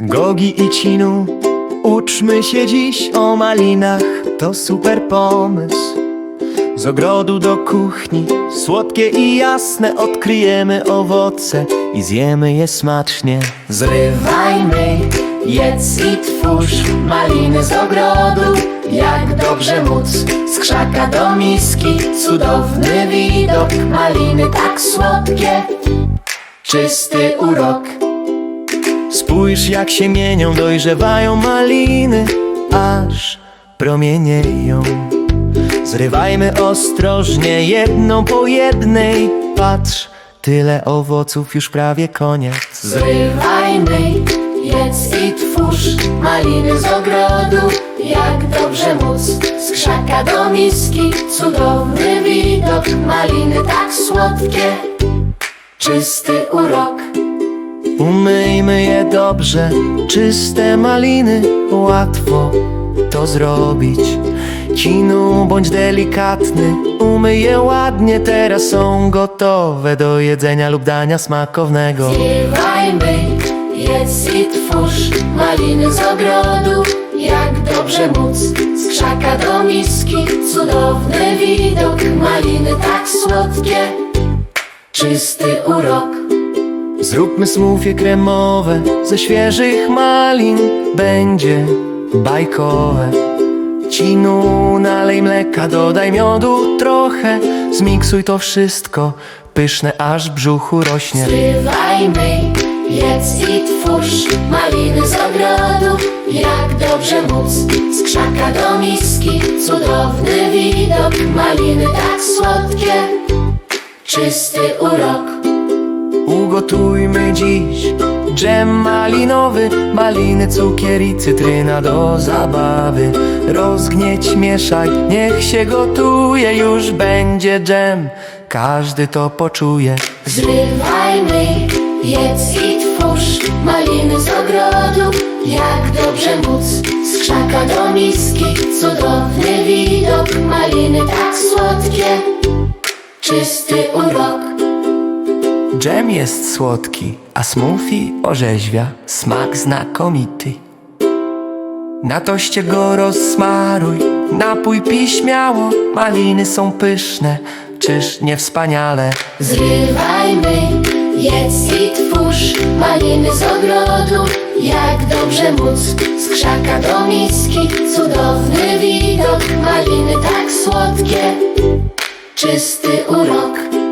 Gogi i Cinu, uczmy się dziś o malinach, to super pomysł. Z ogrodu do kuchni, słodkie i jasne, odkryjemy owoce i zjemy je smacznie. Zrywajmy, jedz i twórz maliny z ogrodu, jak dobrze móc. Z krzaka do miski, cudowny widok, maliny tak słodkie, czysty urok. Spójrz jak się mienią, dojrzewają maliny, aż promienieją. Zrywajmy ostrożnie, jedną po jednej. Patrz, tyle owoców już prawie koniec. Zrywajmy, jedz i twórz maliny z ogrodu, jak dobrze móc. Z krzaka do miski, cudowny widok, maliny tak słodkie, czysty urok. Umyjmy je dobrze, czyste maliny, łatwo to zrobić. Cinu, bądź delikatny, umyj je ładnie, teraz są gotowe do jedzenia lub dania smakownego. Zrywajmy, jedz i twórz maliny z ogrodu, jak dobrze móc. Z krzaka do miski, cudowny widok, maliny tak słodkie, czysty urok. Zróbmy smoothie kremowe ze świeżych malin, będzie bajkowe. Cinu, nalej mleka, dodaj miodu trochę, zmiksuj to wszystko, pyszne aż brzuchu rośnie. Zrywajmy, jedz i twórz maliny z ogrodu, jak dobrze móc. Z krzaka do miski, cudowny widok, maliny tak słodkie, czysty urok. Ugotujmy dziś dżem malinowy, maliny, cukier i cytryna do zabawy. Rozgnieć, mieszaj, niech się gotuje, już będzie dżem, każdy to poczuje. Zrywajmy, jedz i twórz maliny z ogrodu, jak dobrze móc. Z krzaka do miski, cudowny widok, maliny tak słodkie, czysty urok. Dżem jest słodki, a smoothie orzeźwia, smak znakomity. Na toście go rozsmaruj, napój pij śmiało, maliny są pyszne, czyż nie wspaniale? Zrywajmy, jedz i twórz maliny z ogrodu, jak dobrze móc. Z krzaka do miski, cudowny widok, maliny tak słodkie, czysty urok.